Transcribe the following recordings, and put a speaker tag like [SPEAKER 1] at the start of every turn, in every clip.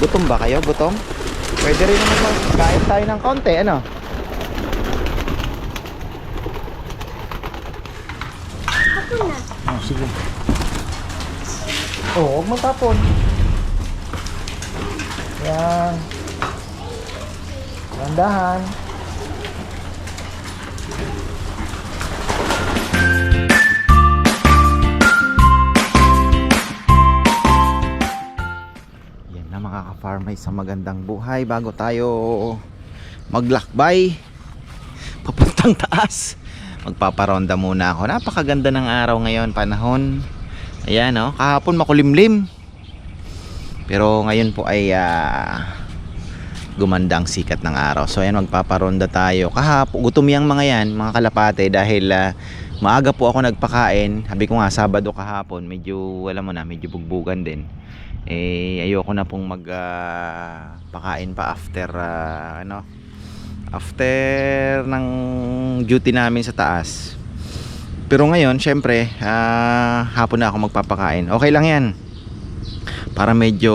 [SPEAKER 1] Gutom ba kayo? Gutom? Pwede rin naman magkain tayo ng konti, ano?
[SPEAKER 2] Ako na.
[SPEAKER 1] Oh, sige. Oh, huwag mo tapon. Yan. Landahan. Yan mga ka-farmay sa magandang buhay. Bago tayo maglakbay papuntang taas magpaparonda muna ako. Napakaganda ng araw ngayon panahon. Ayan oh kahapon makulimlim. Pero ngayon po ay ah, gumanda sikat ng araw. So ayan magpaparonda tayo. Kahapon gutom yung mga yan mga kalapate dahil ah, maaga po ako nagpakain. Sabi ko nga sabado kahapon medyo alam mo na medyo bugbugan din eh ayoko na pong mag ah, pakain pa after ah, ano after ng duty namin sa taas. Pero ngayon syempre ah, hapon na ako magpapakain. Okay lang yan. Para medyo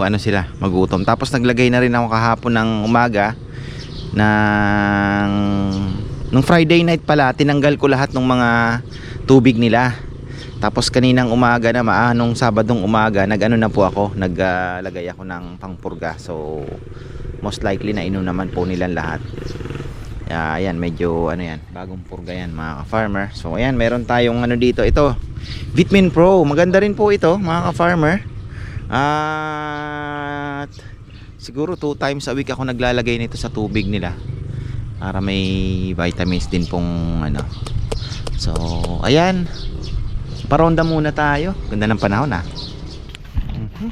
[SPEAKER 1] ano sila magutom. Tapos naglagay na rin ako kahapon ng umaga ng nung Friday night pala tinanggal ko lahat ng mga tubig nila tapos kaninang umaga na ah, nung Sabadong umaga nag-ano na po ako naglagay ako ng pangpurga. So most likely na inom naman po nilang lahat. Ah, ayan medyo ano yan bagong purga yan mga ka-farmer. So ayan meron tayong ano dito ito Vitamin Pro. Maganda rin po ito mga ka-farmer. At siguro two times a week ako naglalagay nito sa tubig nila para may vitamins din pong ano. So ayan paronda muna tayo. Ganda ng panahon ah. Mhm.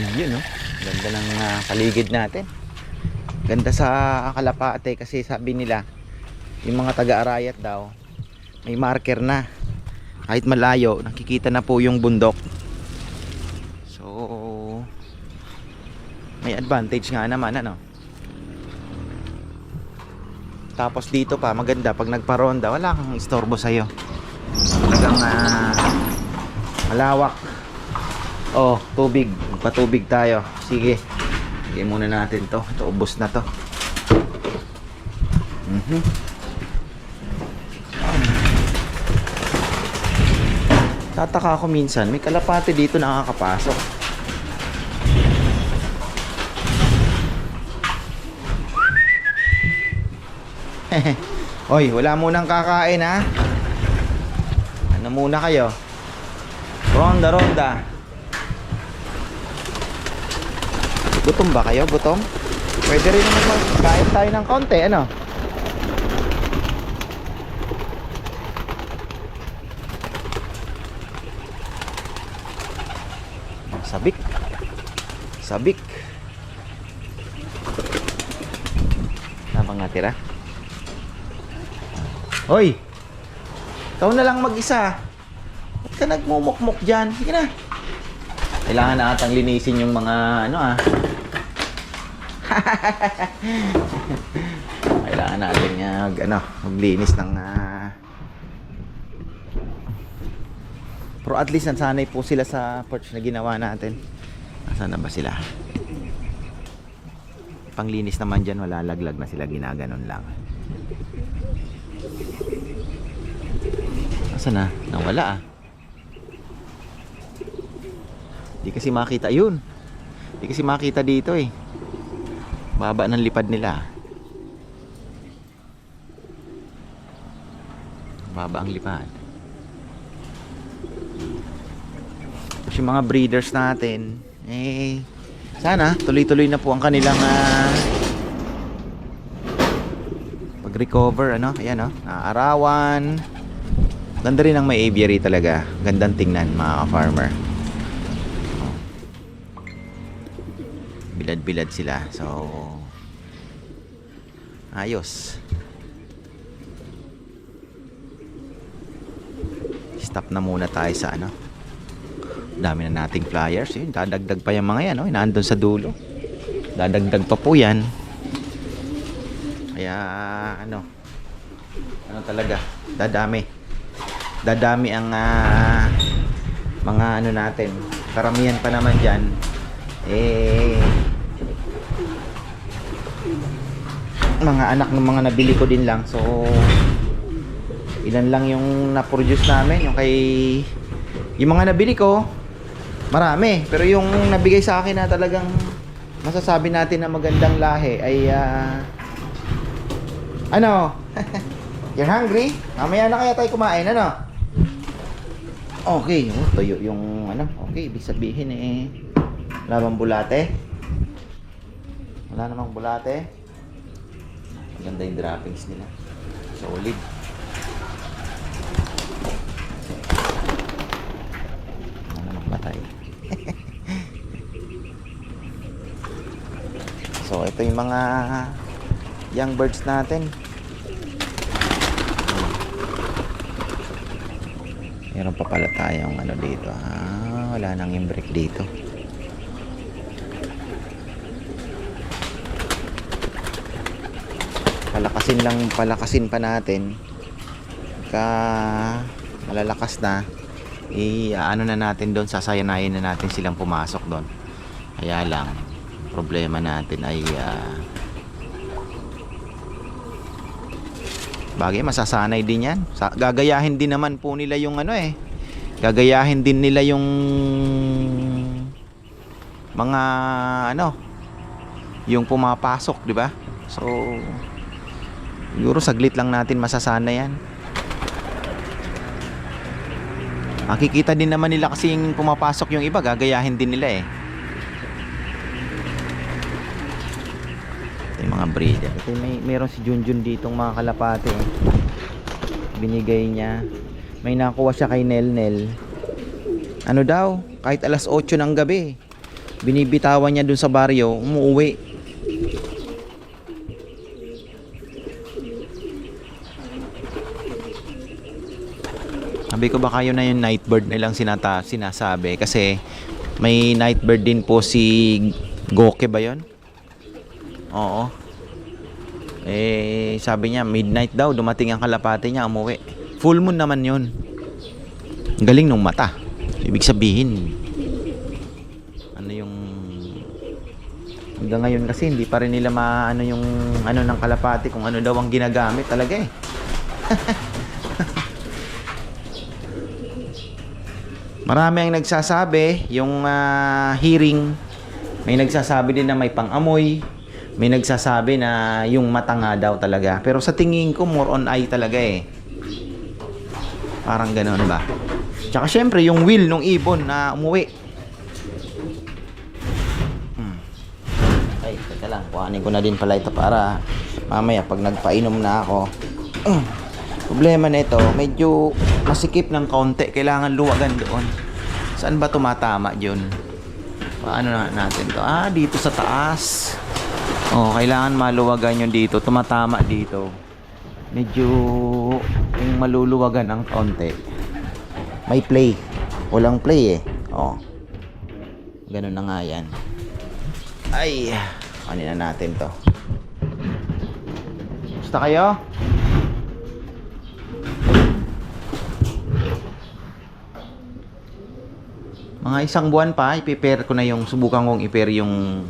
[SPEAKER 1] ayun oh. Ganda ng ah, paligid natin. Ganda sa Kalapate kasi sabi nila yung mga taga-arayat daw may marker na. Kahit malayo nakikita na po yung bundok. So may advantage nga naman ano tapos dito pa maganda pag nagparonda wala kang istorbo sa'yo. Talagang ah, malawak. Oh tubig. Patubig tayo. Sige. Sige muna natin to. Ito ubos na to. Mhm. Tataka ako minsan, may kalapate dito nakakapasok. Oy, wala munang kakain ha. Ano muna kayo? Ronda, ronda. Gutom ba kayo? Gutom? Pwede rin naman magkain tayo ng konti, ano? Sabik. Sabik. Tama nga tira. Hoy! Ikaw na lang mag-isa. Ba't ka nagmumukmuk dyan? Sige na. Kailangan na atang linisin yung mga ano ah. Kailangan natin mag, ano, maglinis ng ah, Pero at least nasanay po sila sa porch na ginawa natin. Nasaan na ba sila? Panglinis naman dyan, wala laglag na sila, ginaganon lang. Nasaan na? Nawala ah. Di kasi makita yun. Di kasi makita dito eh. Baba ng lipad nila. Baba ang lipad. Tapos yung mga breeders natin, eh, sana tuloy-tuloy na po ang kanilang ah, pag-recover, ano, ayan oh, naaarawan. Ganda rin ang may aviary talaga. Gandang tingnan mga farmer. Bilad-bilad sila. So, ayos. Stop na muna tayo sa ano, dami na nating flyers yun dadagdag pa yung mga yan no? inaandun sa dulo dadagdag pa po yan kaya ano ano talaga dadami dadami ang ah, mga ano natin. Karamihan pa naman dyan. Eh, mga anak ng mga nabili ko din lang. So, ilan lang yung na-produce namin. Yung kay, yung mga nabili ko, marami. Pero yung nabigay sa akin na talagang masasabi natin na magandang lahi ay, ah, ano, you're hungry? Mamaya na kaya tayo kumain, ano? Okay, oh, tuyo yung ano, okay, ibig sabihin eh, wala bang bulate? Wala namang bulate. Maganda yung droppings nila. Solid. Ano namang batay. so, ito yung mga young birds natin. Meron pa pala tayong ano dito. Ah, wala nang yung break dito. Palakasin lang, palakasin pa natin. Ka malalakas na, i ano na natin doon, sasayanayin na natin silang pumasok doon. Kaya lang, problema natin ay ah, Bagay, masasanay din yan. Sa, gagayahin din naman po nila yung ano eh. Gagayahin din nila yung mga ano, yung pumapasok, di ba? So, siguro saglit lang natin masasanay yan. Makikita din naman nila kasi yung pumapasok yung iba, gagayahin din nila eh. Ito yung mga breeder. Yung may meron si Junjun ditong mga kalapate. eh. Binigay niya. May nakuha siya kay Nel Nel. Ano daw? Kahit alas 8 ng gabi. Binibitawan niya dun sa baryo, umuwi. Sabi ko baka yun na yung night bird nilang sinata, sinasabi kasi may night bird din po si Goke ba yon? Oo. Eh, sabi niya, midnight daw, dumating ang kalapate niya, umuwi. Full moon naman yun. Galing nung mata. Ibig sabihin, ano yung... Hanggang ngayon kasi, hindi pa rin nila maano yung ano ng kalapate kung ano daw ang ginagamit talaga eh. Marami ang nagsasabi, yung ah, hearing, may nagsasabi din na may pang-amoy, may nagsasabi na yung mata nga daw talaga. Pero sa tingin ko, more on eye talaga eh. Parang ganoon ba? Tsaka syempre, yung will nung ibon na umuwi. Hmm. Ay, teka lang. Kuhanin ko na din pala ito para mamaya pag nagpainom na ako. Mm. Problema nito, medyo masikip ng kaunti. Kailangan luwagan doon. Saan ba tumatama yun? Paano na natin to? Ah, dito sa taas. Oh, kailangan maluwagan yun dito. Tumatama dito. Medyo yung maluluwagan ang kaunti. May play. Walang play eh. Oh. Ganun na nga yan. Ay, kanin na natin to. Gusto kayo? Mga isang buwan pa, i-prepare ko na yung, subukan kong i-pair yung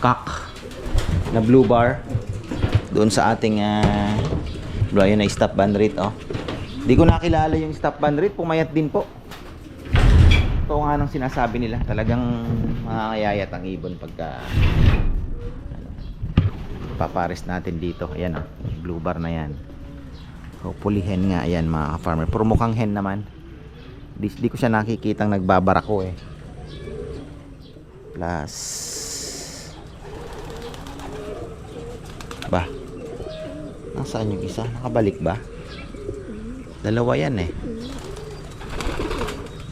[SPEAKER 1] cock na blue bar doon sa ating uh, blue ayun na stop band rate oh. Di ko nakilala yung stop band rate, pumayat din po. Ito nga nang sinasabi nila, talagang makakayayat ang ibon pagka ano, papares natin dito. Ayan oh, blue bar na yan. Hopefully hen nga, ayan mga farmer. Pero mukhang hen naman. Di, di ko siya nakikitang nagbabarako eh. Plus Ba? Nasaan yung isa? Nakabalik ba? Dalawa yan eh.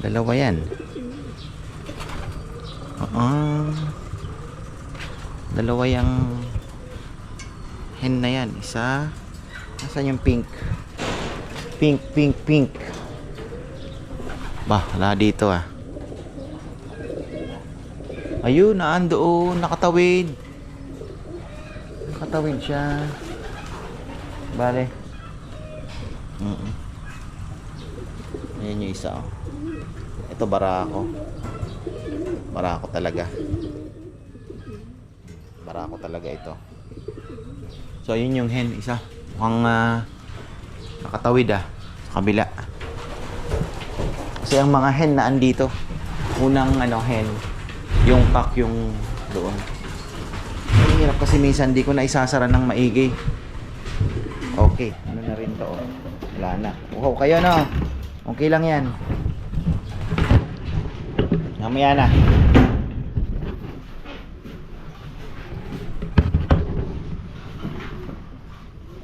[SPEAKER 1] Dalawa yan. Oo. Dalawa yung hen na yan. Isa. Nasaan yung pink? Pink, pink, pink. Bah, wala dito ah. Ayun, naandoon, nakatawid. Nakatawid siya. Bale. Mm Ayan yung isa oh.
[SPEAKER 3] Ito barako. Barako talaga. Barako talaga ito. So, yun yung hen, isa. Mukhang ah, nakatawid ah. Sa kabila. Kasi ang mga hen na andito, unang ano hen, yung pack yung doon. Ang hirap kasi minsan di ko na isasara ng maigi. Okay, ano na rin to? oh. Wala na. Uhaw kayo no? Okay lang yan. Mamaya na.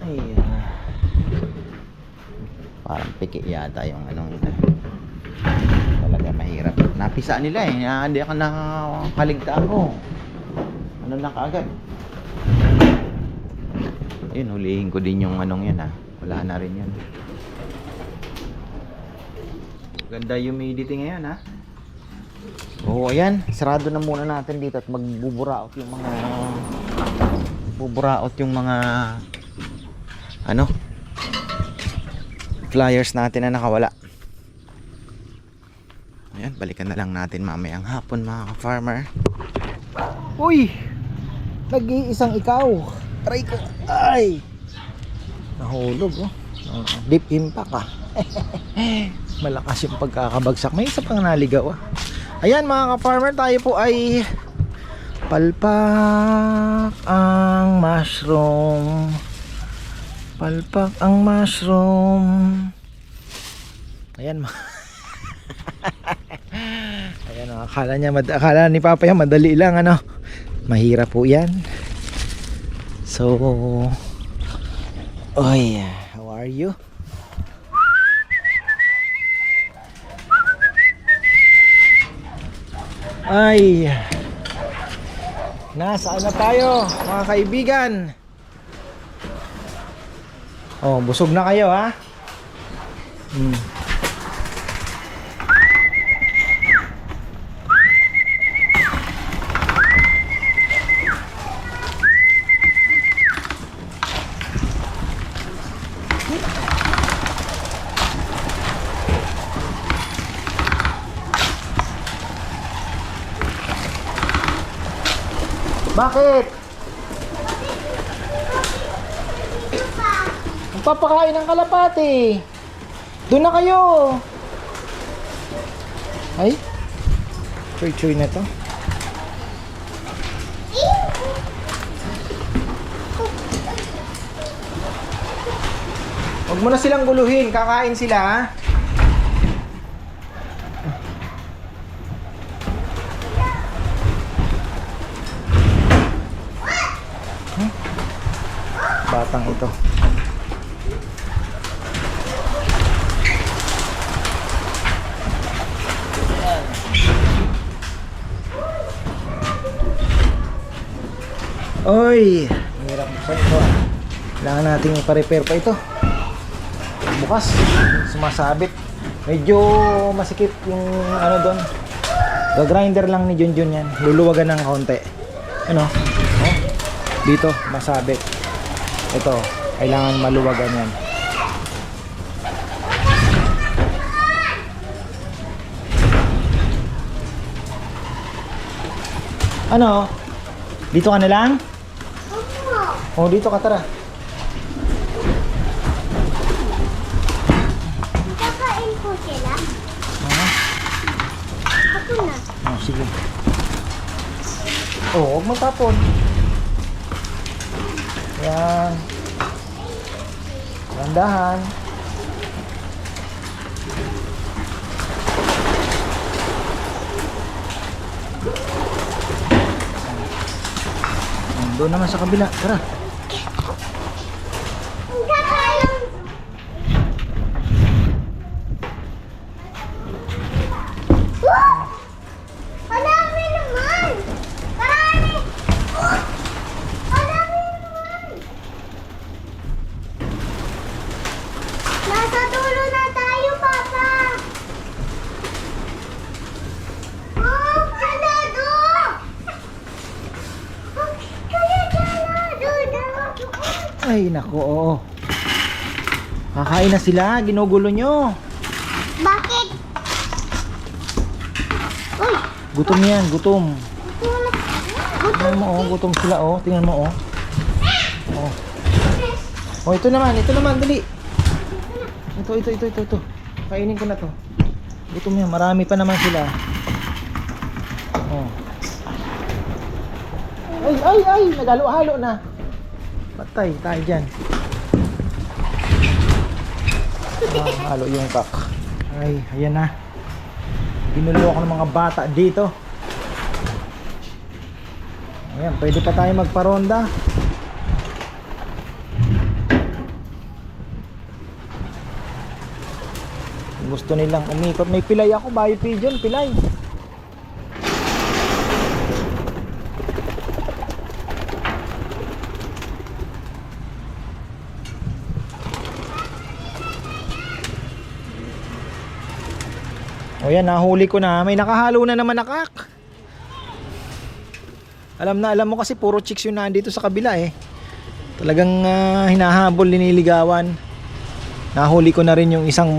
[SPEAKER 3] Ay, ah. Parang piki yata yung anong talaga mahirap. Napisa nila eh. Ah, Hindi ako nakakaligtaan ko. Ano na kaagad? Yun, hulihin ko din yung anong yan ha. Wala na rin yan. Ganda humidity ngayon ha. Oo, ayan. Sarado na muna natin dito at magbuburaot yung mga buburaot yung mga ano flyers natin na nakawala. Ayan, balikan na lang natin mamayang hapon mga ka-farmer. Uy! Nag-iisang ikaw. Aray ko. Ay! Nahulog oh. Oh, Deep impact ah. Malakas yung pagkakabagsak. May isa pang naligaw ah. Ayan mga ka-farmer, tayo po ay palpak ang mushroom. Palpak ang mushroom. Ayan mga Ayan o, akala niya, akala ni Papa yan, madali lang ano. Mahirap po yan. So, Oy, how are you? Ay, nasaan na tayo mga kaibigan? Oh, busog na kayo ha? Hmm. Bakit? Magpapakain ng kalapati. Doon na kayo. Ay. Choy-choy na to. Huwag mo na silang guluhin. Kakain sila ha. Batang ito. Oy, hirap buksan ito ah. Kailangan nating ipa-repair pa ito. Bukas, sumasabit. Medyo masikip yung ano doon. Gagrinder lang ni Junjun yan. Luluwagan ng konti. Ano? Oh, dito, masabit. Ito, kailangan maluwagan yan. Ano? Dito ka na lang? Oh, dito ka tara.
[SPEAKER 2] Kakain ko sila.
[SPEAKER 3] Ah,
[SPEAKER 2] Ako na.
[SPEAKER 3] oh, sige. Oh, huwag mo tapon. Yan. Landahan. Doon naman sa kabila. Tara.
[SPEAKER 2] Kakain. Wow! Ang dami naman! Karami! Ang dami naman! Nasa dulo na tayo, Papa! Oh, kalado! Kaya kalado!
[SPEAKER 3] Ay, nako, oo. Kakain na sila. Ginugulo nyo.
[SPEAKER 2] Bakit? Uy!
[SPEAKER 3] Gutom yan, gutom. Tingnan mo oh, gutom sila oh. Tingnan mo oh. Oh. Oh, ito naman, ito naman, dali. Ito, ito, ito, ito, ito. Kainin ko na to. Gutom yan, marami pa naman sila. Oh. Ay, ay, ay, nagalo-halo na. Patay tayo dyan. Ah, halo yung kak. Ay, ayan na. Ginulo ako ng mga bata dito. Ayan, pwede pa tayo magparonda. Gusto nilang umikot. May pilay ako, bayo pigeon, pilay. O yan, nahuli ko na. May nakahalo na naman nakak. Alam na alam mo kasi puro chicks yun nandito sa kabila eh. Talagang ah, hinahabol, liniligawan. Nahuli ko na rin yung isang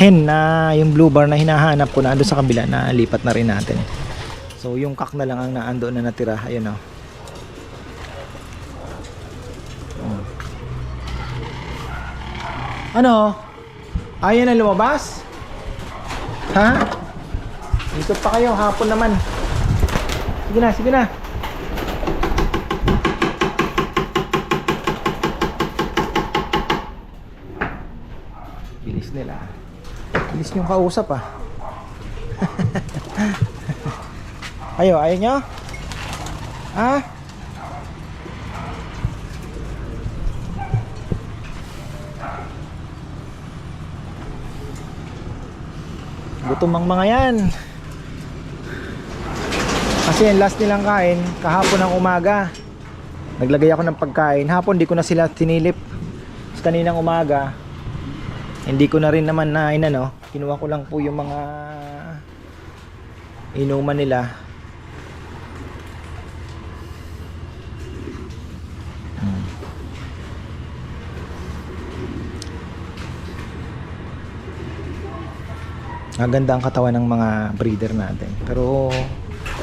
[SPEAKER 3] hen na yung blue bar na hinahanap ko na sa kabila na lipat na rin natin. So yung kak na lang ang naando na natira. Ayun oh. Oh. Ano? Ayaw na lumabas? Ha? Dito pa kayo, hapon naman. Sige na, sige na. Bilis nila. Bilis yung kausap ah. Ayo, ayaw nyo? Ha? Gutom ang mga yan. Kasi yung last nilang kain, kahapon ng umaga. Naglagay ako ng pagkain. Hapon di ko na sila tinilip. Tapos kaninang umaga, hindi ko na rin naman na inano. Kinuha ko lang po yung mga inuman nila. Maganda ang katawan ng mga breeder natin. Pero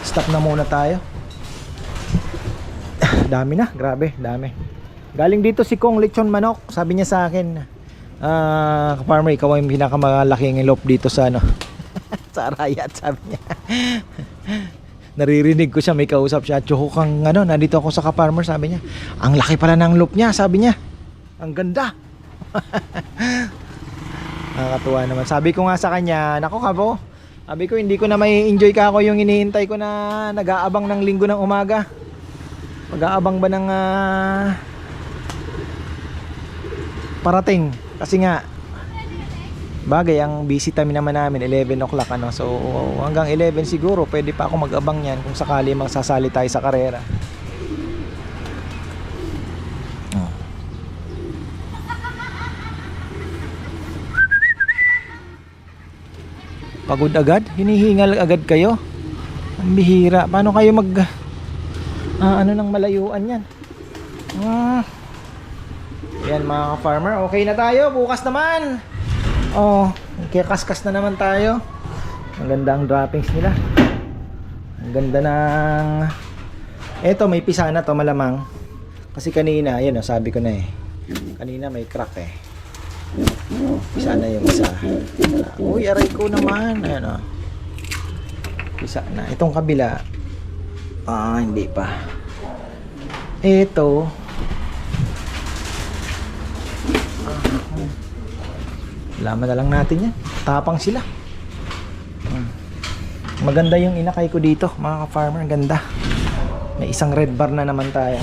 [SPEAKER 3] stop na muna tayo. dami na, grabe, dami. Galing dito si Kong Lechon Manok. Sabi niya sa akin, ah, farmer, ikaw ang pinakamalaking ilop dito sa ano. sa Arayat, sabi niya. Naririnig ko siya, may kausap siya. Tsoko kang ano, nandito ako sa ka-farmer, sabi niya. Ang laki pala ng loop niya, sabi niya. Ang ganda. Nakakatuwa naman. Sabi ko nga sa kanya, nako kabo, sabi ko hindi ko na may enjoy ka ako yung iniintay ko na nag-aabang ng linggo ng umaga. Mag-aabang ba ng ah, parating? Kasi nga, bagay, ang busy time naman namin, 11 o'clock ano. So hanggang 11 siguro, pwede pa ako mag-abang yan kung sakali magsasali tayo sa karera. Pagod agad? Hinihingal agad kayo? Ang bihira. Paano kayo mag... ah, ano nang malayuan yan? Ah. Yan mga ka-farmer. Okay na tayo. Bukas naman. Oh, kaya kaskas na naman tayo. Ang ganda ang droppings nila. Ang ganda ng... Eto, may pisa na to malamang. Kasi kanina, yun oh, sabi ko na eh. Kanina may crack eh. Pisa na yung isa. Uy, aray ko naman. Ayan o. Pisa na. Itong kabila. Ah, hindi pa. Ito. Laman na lang natin yan. Tapang sila. Maganda yung inakay ko dito, mga ka-farmer. Ganda. May isang red bar na naman tayo.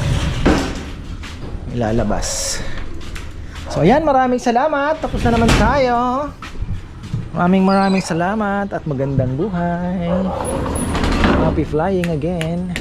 [SPEAKER 3] Ilalabas. So ayan, maraming salamat. Tapos na naman tayo. Maraming maraming salamat at magandang buhay. Happy flying again.